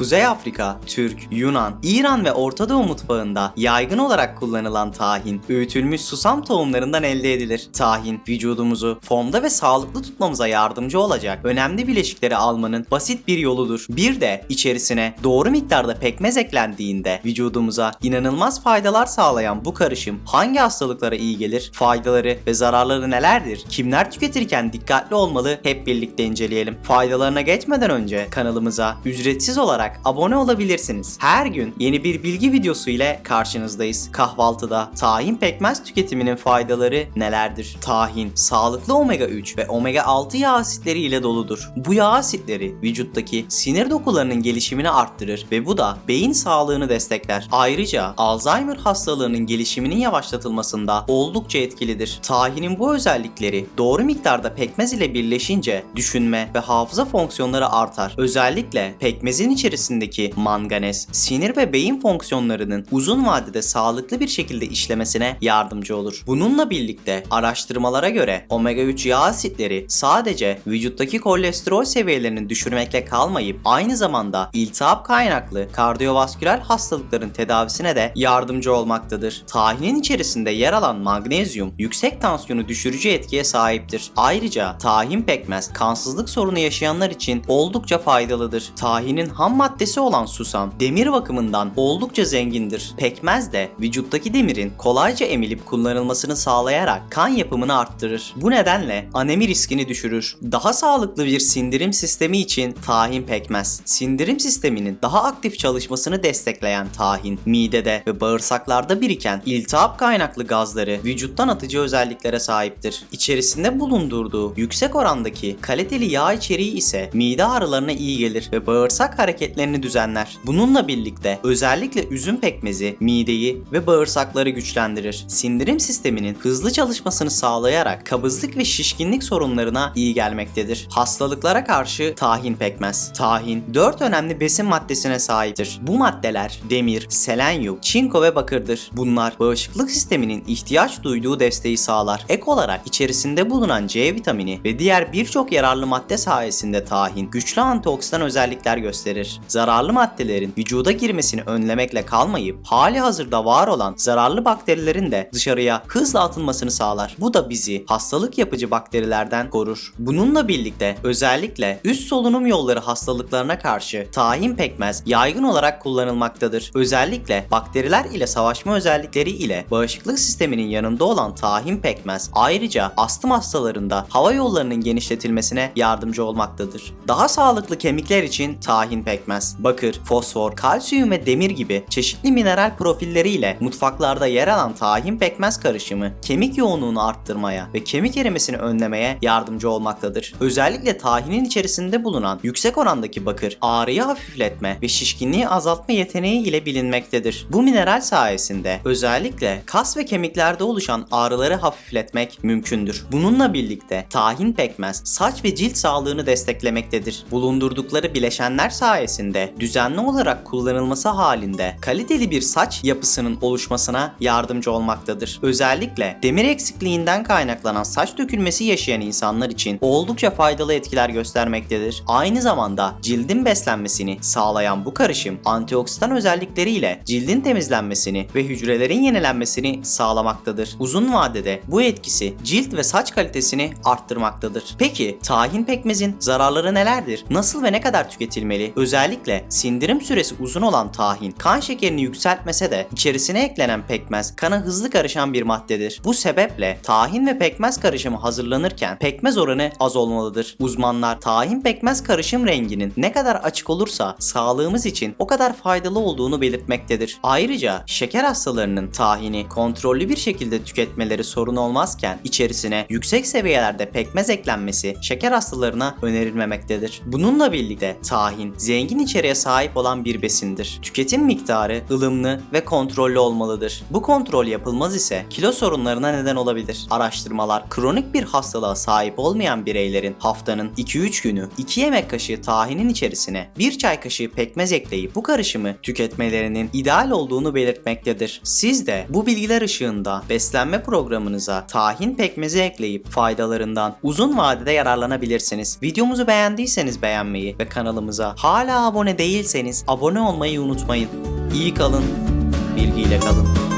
Kuzey Afrika, Türk, Yunan, İran ve Orta Doğu mutfağında yaygın olarak kullanılan tahin, öğütülmüş susam tohumlarından elde edilir. Tahin, vücudumuzu formda ve sağlıklı tutmamıza yardımcı olacak önemli bileşikleri almanın basit bir yoludur. Bir de içerisine doğru miktarda pekmez eklendiğinde vücudumuza inanılmaz faydalar sağlayan bu karışım hangi hastalıklara iyi gelir, faydaları ve zararları nelerdir, kimler tüketirken dikkatli olmalı hep birlikte inceleyelim. Faydalarına geçmeden önce kanalımıza ücretsiz olarak abone olabilirsiniz. Her gün yeni bir bilgi videosu ile karşınızdayız. Kahvaltıda tahin pekmez tüketiminin faydaları nelerdir? Tahin, sağlıklı omega 3 ve omega 6 yağ asitleri ile doludur. Bu yağ asitleri vücuttaki sinir dokularının gelişimini arttırır ve bu da beyin sağlığını destekler. Ayrıca Alzheimer hastalığının gelişiminin yavaşlatılmasında oldukça etkilidir. Tahinin bu özellikleri doğru miktarda pekmez ile birleşince düşünme ve hafıza fonksiyonları artar. Özellikle pekmezin içerisindeki manganez, sinir ve beyin fonksiyonlarının uzun vadede sağlıklı bir şekilde işlemesine yardımcı olur. Bununla birlikte araştırmalara göre omega 3 yağ asitleri sadece vücuttaki kolesterol seviyelerini düşürmekle kalmayıp aynı zamanda iltihap kaynaklı kardiyovasküler hastalıkların tedavisine de yardımcı olmaktadır. Tahinin içerisinde yer alan magnezyum yüksek tansiyonu düşürücü etkiye sahiptir. Ayrıca tahin pekmez kansızlık sorunu yaşayanlar için oldukça faydalıdır. Tahinin ham maddesi olan susam demir bakımından oldukça zengindir. Pekmez de vücuttaki demirin kolayca emilip kullanılmasını sağlayarak kan yapımını arttırır. Bu nedenle anemi riskini düşürür. Daha sağlıklı bir sindirim sistemi için tahin pekmez. Sindirim sisteminin daha aktif çalışmasını destekleyen tahin, midede ve bağırsaklarda biriken iltihap kaynaklı gazları vücuttan atıcı özelliklere sahiptir. İçerisinde bulundurduğu yüksek orandaki kaliteli yağ içeriği ise mide ağrılarına iyi gelir ve bağırsak hareketlerini düzenler. Bununla birlikte özellikle üzüm pekmezi mideyi ve bağırsakları güçlendirir. Sindirim sisteminin hızlı çalışmasını sağlayarak kabızlık ve şişkinlik sorunlarına iyi gelmektedir. Hastalıklara karşı tahin pekmez. Tahin 4 önemli besin maddesine sahiptir. Bu maddeler demir, selenyum, çinko ve bakırdır. Bunlar bağışıklık sisteminin ihtiyaç duyduğu desteği sağlar. Ek olarak içerisinde bulunan C vitamini ve diğer birçok yararlı madde sayesinde tahin güçlü antioksidan özellikler gösterir. Zararlı maddelerin vücuda girmesini önlemekle kalmayıp hali hazırda var olan zararlı bakterilerin de dışarıya hızla atılmasını sağlar. Bu da bizi hastalık yapıcı bakterilerden korur. Bununla birlikte özellikle üst solunum yolları hastalıklarına karşı tahin pekmez yaygın olarak kullanılmaktadır. Özellikle bakteriler ile savaşma özellikleri ile bağışıklık sisteminin yanında olan tahin pekmez ayrıca astım hastalarında hava yollarının genişletilmesine yardımcı olmaktadır. Daha sağlıklı kemikler için tahin pekmez, bakır, fosfor, kalsiyum ve demir gibi çeşitli mineral profilleriyle mutfaklarda yer alan tahin pekmez karışımı kemik yoğunluğunu arttırmaya ve kemik erimesini önlemeye yardımcı olmaktadır. Özellikle tahinin içerisinde bulunan yüksek orandaki bakır ağrıyı hafifletme ve şişkinliği azaltma yeteneği ile bilinmektedir. Bu mineral sayesinde özellikle kas ve kemiklerde oluşan ağrıları hafifletmek mümkündür. Bununla birlikte tahin pekmez saç ve cilt sağlığını desteklemektedir. Bulundurdukları bileşenler sayesinde düzenli olarak kullanılması halinde kaliteli bir saç yapısının oluşmasına yardımcı olmaktadır. Özellikle demir eksikliğinden kaynaklanan saç dökülmesi yaşayan insanlar için oldukça faydalı etkiler göstermektedir. Aynı zamanda cildin beslenmesini sağlayan bu karışım antioksidan özellikleriyle cildin temizlenmesini ve hücrelerin yenilenmesini sağlamaktadır. Uzun vadede bu etkisi cilt ve saç kalitesini arttırmaktadır. Peki tahin pekmezin zararları nelerdir? Nasıl ve ne kadar tüketilmeli? Özellikle sindirim süresi uzun olan tahin kan şekerini yükseltmese de içerisine eklenen pekmez kana hızlı karışan bir maddedir. Bu sebeple tahin ve pekmez karışımı hazırlanırken pekmez oranı az olmalıdır. Uzmanlar tahin pekmez karışım renginin ne kadar açık olursa sağlığımız için o kadar faydalı olduğunu belirtmektedir. Ayrıca şeker hastalarının tahini kontrollü bir şekilde tüketmeleri sorun olmazken içerisine yüksek seviyelerde pekmez eklenmesi şeker hastalarına önerilmemektedir. Bununla birlikte tahin zengin içeriğe sahip olan bir besindir. Tüketim miktarı ılımlı ve kontrollü olmalıdır. Bu kontrol yapılmaz ise kilo sorunlarına neden olabilir. Araştırmalar kronik bir hastalığa sahip olmayan bireylerin haftanın 2-3 günü 2 yemek kaşığı tahinin içerisine 1 çay kaşığı pekmez ekleyip bu karışımı tüketmelerinin ideal olduğunu belirtmektedir. Siz de bu bilgiler ışığında beslenme programınıza tahin pekmezi ekleyip faydalarından uzun vadede yararlanabilirsiniz. Videomuzu beğendiyseniz beğenmeyi ve kanalımıza hala abone değilseniz abone olmayı unutmayın. İyi kalın, bilgiyle kalın.